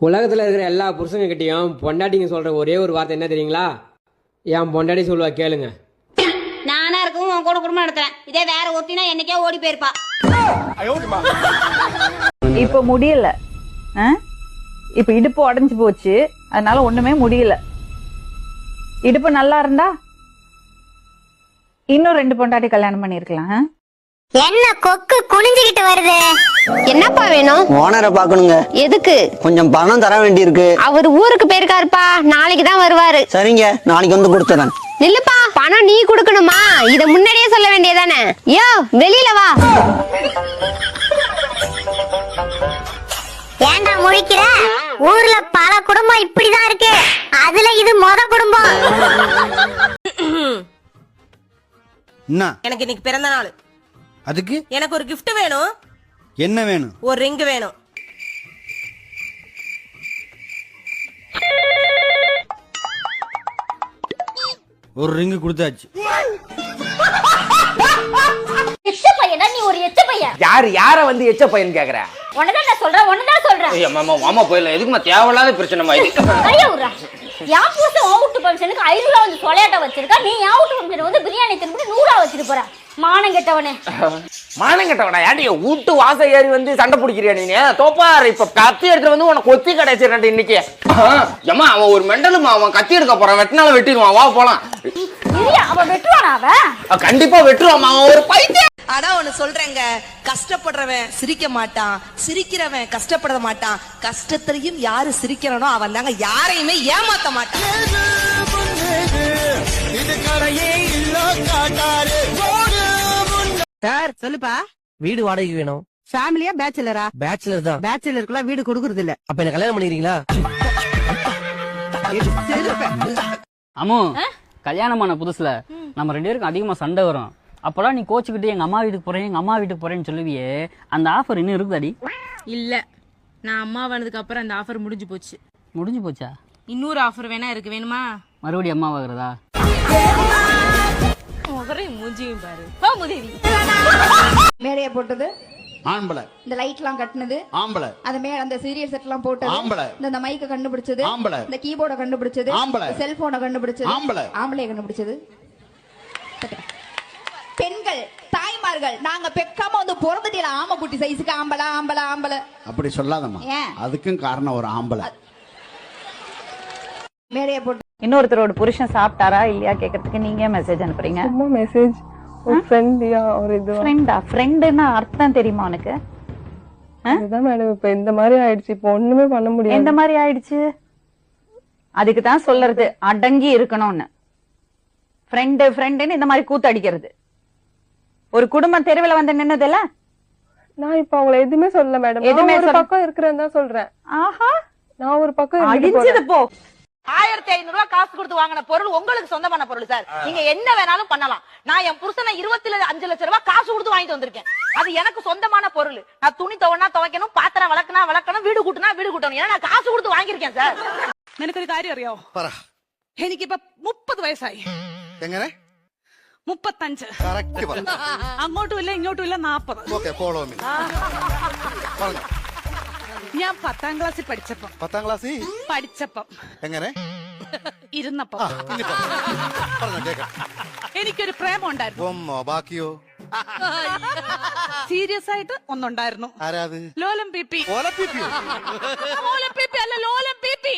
உலகத்தில் இருக்கிற எல்லா புருஷங்க கிட்டேயும் பொண்டாட்டிங்க சொல்கிற ஒரே ஒரு வார்த்தை என்ன தெரியுங்களா? என் பொண்டாட்டி சொல்லுவா கேளுங்க. நானா இருக்கவும் உன் கூட குடும்பம் நடத்துறேன். இதே வேற ஒருத்தினா என்னைக்கே ஓடி போயிருப்பா. இப்போ முடியல. ஆ? இப்போ இடுப்பு உடைஞ்சு போச்சு. அதனால ஒண்ணுமே முடியல. இடுப்பு நல்லா இருந்தா இன்னும் ரெண்டு பொண்டாட்டி கல்யாணம் பண்ணிருக்கலாம் ஆ? என்ன கொக்கு குனிஞ்சுகிட்டு வருது? என்னப்பா வேணும்? ஓனரை பார்க்கணுங்க. எதுக்கு? கொஞ்சம் பணம் தர வேண்டியிருக்கு. அவர் ஊருக்கு போயிருக்காருப்பா. நாளைக்கு தான் வருவாரு. சரிங்க நாளைக்கு வந்து கொடுத்துறேன். நில்லுப்பா பணம் நீ கொடுக்கணுமா? இத முன்னாடியே சொல்ல வேண்டியதானே யோ வெளியில வா. ஏன்டா முழிக்கிற? ஊர்ல பல குடும்பம் இப்படிதான் இருக்கு. அதுல இது மொத குடும்பம். என்ன? எனக்கு இன்னைக்கு பிறந்த நாள். அதுக்கு? எனக்கு ஒரு gift வேணும். என்ன வேணும்? ஒரு ரிங் வேணும். ஒரு ரிங்கு கொடுத்தாச்சு. எச்ச பையனா நீ ஒரு எச்ச பையன்? யாரு யார வந்து எச்ச பையன் கேக்குற? உன்னதான் நான் சொல்றேன் உன்னதான் சொல்றேன். ஐயா மாமா மாமா போயில எதுக்குமா தேவையில்லாத பிரச்சனைமா இது கைய விடுறா. என் புருஷன் உன் வீட்டு ஃபங்க்ஷனுக்கு வந்து சொலையாட்ட வச்சிருக்கா? நீ என் வீட்டு வந்து பிரியாணி திரும்பி நூறா வச்சிட்டு போற. மானம் கெட்டவனே. மானம் கட்டவனா? ஏன்டி வீட்டு வாச ஏறி வந்து சண்டை பிடிக்கிறியா நீ தோப்பாரு இப்ப கத்தி எடுத்து வந்து உனக்கு கொத்தி கிடைச்சிடறேன் இன்னைக்கு. ஏமா அவன் ஒரு மெண்டலுமா அவன் கத்தி எடுக்க போறான். வெட்டினால வெட்டிடுவான். வா போலாம். அவன் வெட்டுவானா அவன்? அவன் கண்டிப்பா வெட்டுருவான் அவன் ஒரு பைத்தியம் ஆனா ஒண்ணு சொல்றேங்க. கஷ்டப்படுறவன் சிரிக்க மாட்டான். சிரிக்கிறவன் கஷ்டப்பட மாட்டான். கஷ்டத்திலையும் யாரு சிரிக்கிறானோ அவன் தாங்க. யாரையுமே ஏமாத்த மாட்டான். சார் சொல்லுப்பா. வீடு வாடகைக்கு வேணும். ஃபேமிலியா பேச்சுலரா பேச்சுலர் தான். பேச்சுலருக்குலாம் வீடு கொடுக்கறது இல்ல அப்ப என்ன கல்யாணம் பண்ணிக்கிறீங்களா? அம்மு கல்யாணமான புதுசுல நம்ம ரெண்டு பேருக்கும் அதிகமா சண்டை வரும். அப்பெல்லாம் நீ கோச்சுக்கிட்டு எங்க அம்மா வீட்டுக்கு போறேன் எங்க அம்மா வீட்டுக்கு போறேன்னு சொல்லுவியே. அந்த ஆஃபர் இன்னும் இருக்குதாடி? இல்ல. நான் அம்மா வந்ததுக்கு அப்புறம் அந்த ஆஃபர் முடிஞ்சு போச்சு. முடிஞ்சு போச்சா? இன்னொரு ஆஃபர் வேணா இருக்கு. வேணுமா? மறுபடியும் அம்மா வாங்குறதா? முகரையும் மூஞ்சியும் பாரு. போ முதேவி மேடைய போட்டது. ஆம்பளை. இந்த லைட் எல்லாம் கட்டினது. ஆம்பளை. அந்த மே அந்த சீரியல் செட் எல்லாம் போட்டது. ஆம்பளை. இந்த மைக்க கண்டுபிடிச்சது. ஆம்பளை. இந்த கீபோர்ட கண்டுபிடிச்சது. ஆம்பளை. செல்போனை கண்டுபிடிச்சது. ஆம்பளை. ஆம்பளைய கண்டுபிடிச்சது. பெண்கள் தாய்மார்கள் நாங்க பெக்காம வந்து பிறந்துட்டீங்க ஆம குட்டி சைஸுக்கு ஆம்பளை ஆம்பளை ஆம்பளை. அப்படி சொல்லாதம்மா. ஏன்? அதுக்கும் காரணம் ஒரு ஆம்பளை. மேடைய போட்டு இன்னொருத்தரோட புருஷன் சாப்பிட்டாரா இல்லையா கேக்குறதுக்கு நீங்க மெசேஜ் அனுப்புறீங்க? மெசேஜ் ஒரு ஃப்ரெண்டியா ஒரு இது ஃப்ரெண்டா ஃப்ரெண்டுன்னா அர்த்தம் தெரியுமா உனக்கு? அதுதான் மேடம் இப்ப இந்த மாதிரி ஆயிடுச்சு. இப்போ ஒண்ணுமே பண்ண எந்த மாதிரி ஆயிடுச்சு? அதுக்கு தான் சொல்றது அடங்கி இருக்கணும்னு. ஃப்ரெண்டு ஃப்ரெண்டுன்னு இந்த மாதிரி கூத்தடிக்கிறது ஒரு குடும்பம் தெருவில் வந்து நின்னதுல நான் இப்ப அவங்கள எதுவுமே சொல்லல மேடம் எதுவுமே ஒரு சொல்ல- பக்கம் இருக்கிறேன்னு தான் சொல்றேன். ஆஹா! நான் ஒரு பக்கம் இருந்துட்டு அழிஞ்சது. போ. ஆயிரத்தி ஐநூறு ரூபாய் காசு கொடுத்து வாங்கின பொருள் உங்களுக்கு சொந்தமான பொருள் சார் நீங்க என்ன வேணாலும் பண்ணலாம் நான் என் புருஷனை இருபத்தி அஞ்சு லட்சம் ரூபாய் காசு கொடுத்து வாங்கிட்டு வந்திருக்கேன் அது எனக்கு சொந்தமான பொருள் நான் துணி துவனா துவைக்கணும் பாத்திரம் வளர்க்கணும் வளர்க்கணும் வீடு கூட்டினா வீடு கூட்டணும் ஏன்னா நான் காசு கொடுத்து வாங்கியிருக்கேன் சார் നിനക്കൊരു കാര്യം അറിയോ എനിക്കിപ്പോ മുപ്പത് വയസ്സായി എങ്ങനെ മുപ്പത്തഞ്ച് കറക്റ്റ് പറഞ്ഞു അങ്ങോട്ടും ഇല്ല ഇങ്ങോട്ടും ഇല്ല നാപ്പത് ഓക്കെ ഫോളോ മീ പറഞ്ഞു ഞാൻ പത്താം ക്ലാസ്സിൽ പഠിച്ചപ്പം പത്താം ക്ലാസ് പഠിച്ചപ്പം എങ്ങനെ ഇരുന്നപ്പം ഇനിയിപ്പോ പറഞ്ഞോ കേക്കാം എനിക്കൊരു പ്രേമം ഉണ്ടായിരുന്നു ഒമ്മോ ബാക്കിയോ സീരിയസ് ആയിട്ട് ഒന്നുണ്ടായിരുന്നു ആരാത് ലോലം പി പി ഓലപ്പിപ്പിയോ ലോലം പി പി അല്ല ലോലം പി പി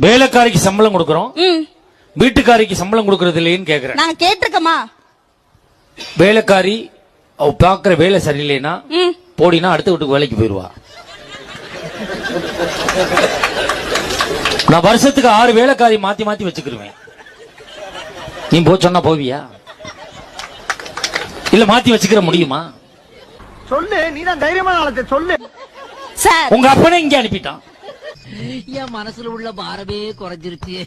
வேலைக்காரிக்கு சம்பளம் கொடுக்கறோம் வீட்டுக்காரிக்கு சம்பளம் கொடுக்கறது இல்லையேன்னு கேக்குறேன் நாங்க கேட்டிருக்கோமா வேலைக்காரி அவ பாக்குற வேலை சரியில்லைன்னா போடினா அடுத்த வீட்டுக்கு வேலைக்கு போயிருவா நான் வருஷத்துக்கு ஆறு வேலைக்காரி மாத்தி மாத்தி வச்சுக்கிருவேன். நீ போ சொன்னா போவியா? இல்ல மாத்தி வச்சுக்கிற முடியுமா? சொல்லு நீ தான் தைரியமான ஆளத்தை சொல்லு. சார். உங்க அப்பனே இங்க அனுப்பிட்டான். என் மனசுல உள்ள பாரமே குறைஞ்சிருச்சு.